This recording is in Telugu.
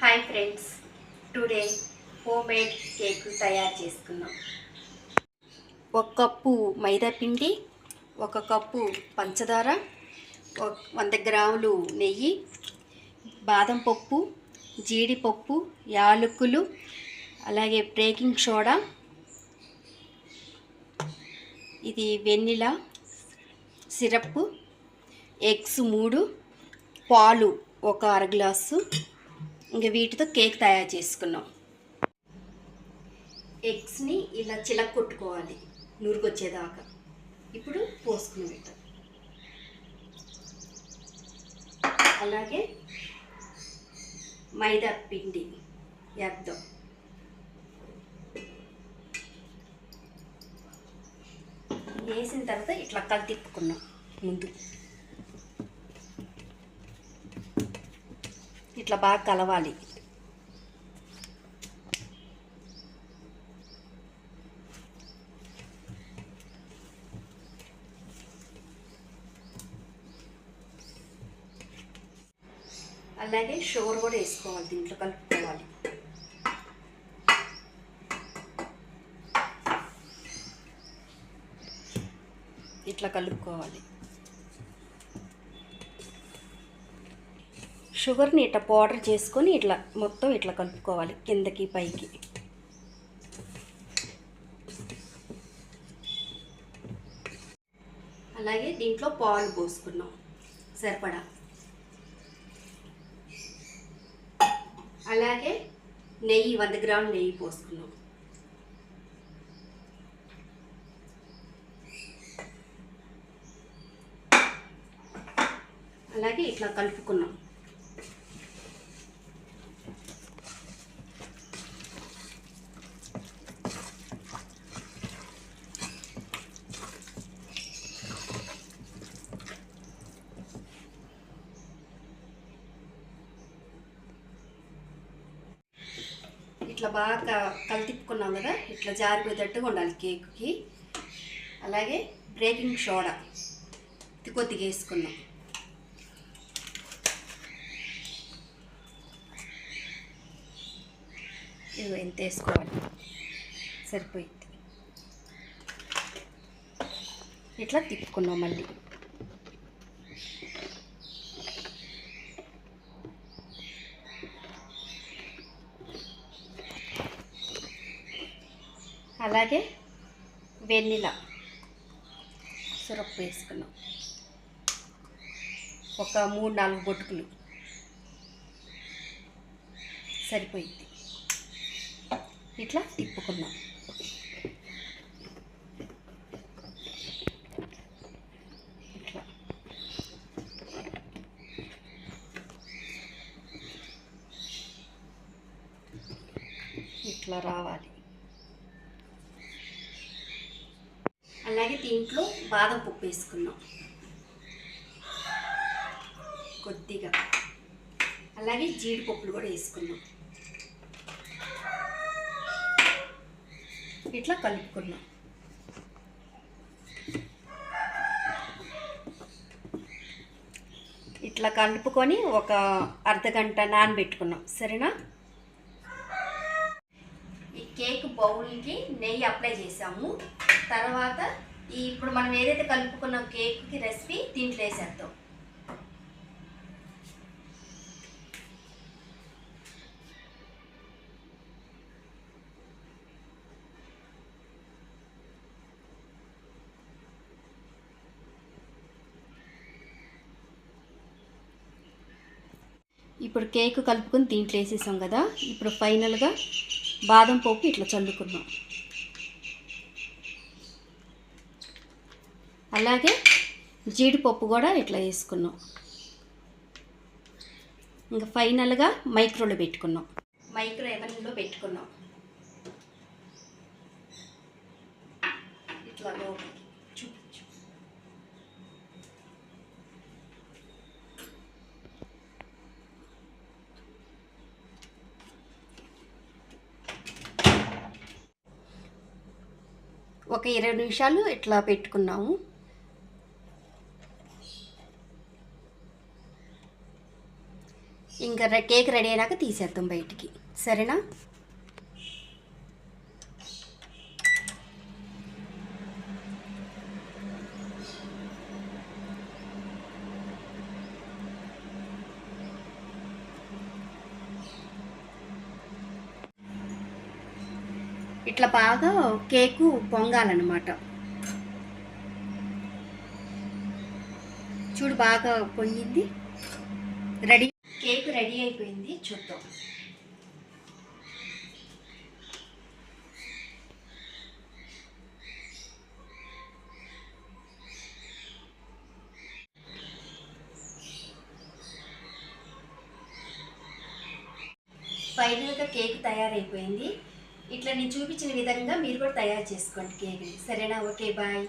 Hi friends. Today homemade cake తయారు చేసుకున్నాం ఒక కప్పు మైదాపిండి ఒక కప్పు పంచదార వంద గ్రాములు నెయ్యి బాదం పప్పు జీడిపప్పు యాలకులు అలాగే బేకింగ్ సోడా ఇది వెన్నెల సిరప్ ఎగ్స్ మూడు పాలు ఒక అర గ్లాసు ఇంక వీటితో కేక్ తయారు చేసుకున్నాం. ఎగ్స్ని ఇలా చిలక కొట్టుకోవాలి నూరుకొచ్చేదాకా ఇప్పుడు పోసుకుని పెట్టాం అలాగే మైదా పిండి వేద్దాం. వేసిన తర్వాత ఇట్లా కలు తిప్పుకున్నాం ముందు. ఇట్లా బాగా కలవాలి. అలాగే షోర్ కూడా వేసుకోవాలి దీంట్లో కలుపుకోవాలి. ఇట్లా కలుపుకోవాలి. షుగర్ని ఇట్లా పౌడర్ చేసుకొని ఇట్లా మొత్తం ఇట్లా కలుపుకోవాలి కిందకి పైకి. అలాగే దీంట్లో పాలు పోసుకున్నాం సరిపడా. అలాగే నెయ్యి వంద గ్రాములు నెయ్యి పోసుకున్నాం. అలాగే ఇట్లా కలుపుకున్నాం. ఇట్లా బాగా కలితిప్పుకున్నాం కదా ఇట్లా జారిపోయేటట్టుగా ఉండాలి కేక్కి. అలాగే బ్రేకింగ్ సోడా కొద్దిగా వేసుకున్నాం. ఇవి ఎంత వేసుకోవాలి. సరిపోయింది. ఇట్లా తిప్పుకున్నాం మళ్ళీ. అలాగే వెన్నెల సిరప్ వేసుకున్నాం. ఒక మూడు నాలుగు బొట్టుకులు. సరిపోయింది. ఇట్లా తిప్పుకున్నాం. ఇట్లా. ఇట్లా రావాలి. అలాగే దీంట్లో బాదం పప్పు వేసుకున్నాం కొద్దిగా. అలాగే జీడిపప్పులు కూడా వేసుకున్నాం ఇట్లా కలుపుకున్నాం ఇట్లా కలుపుకొని ఒక అర్ధగంట నానబెట్టుకున్నాం. సరేనా? ఈ కేక్ బౌల్కి నెయ్యి అప్లై చేసాము తర్వాత ఈ ఇప్పుడు మనం ఏదైతే కలుపుకున్న కేక్కి రెసిపీ దీంట్లో వేసేద్దాం. ఇప్పుడు కేక్ కలుపుకొని దీంట్లో వేసేసాం కదా. ఇప్పుడు ఫైనల్గా బాదం పప్పు ఇట్లా చల్లుకున్నాం అలాగే జీడిపప్పు కూడా ఇట్లా వేసుకున్నాం. ఇంకా ఫైనల్గా మైక్రోలో పెట్టుకున్నాం. మైక్రో ఎవెన్లో పెట్టుకున్నాం. ఇట్లా చూపించు ఒక ఇరవై నిమిషాలు ఇట్లా పెట్టుకున్నాము. ఇంకా కేక్ రెడీ అయినాక తీసేద్దాం బయటికి. సరేనా? ఇట్లా బాగా కేకు పొంగాలన్నమాట. చూడు బాగా పొంగింది. రెడీ? రెడీ అయిపోయింది చూద్దాం. ఫైనల్గా కేక్ తయారైపోయింది. ఇట్లా నేను చూపించిన విధంగా మీరు కూడా తయారు చేసుకోండి కేక్ని. సరేనా? Okay bye.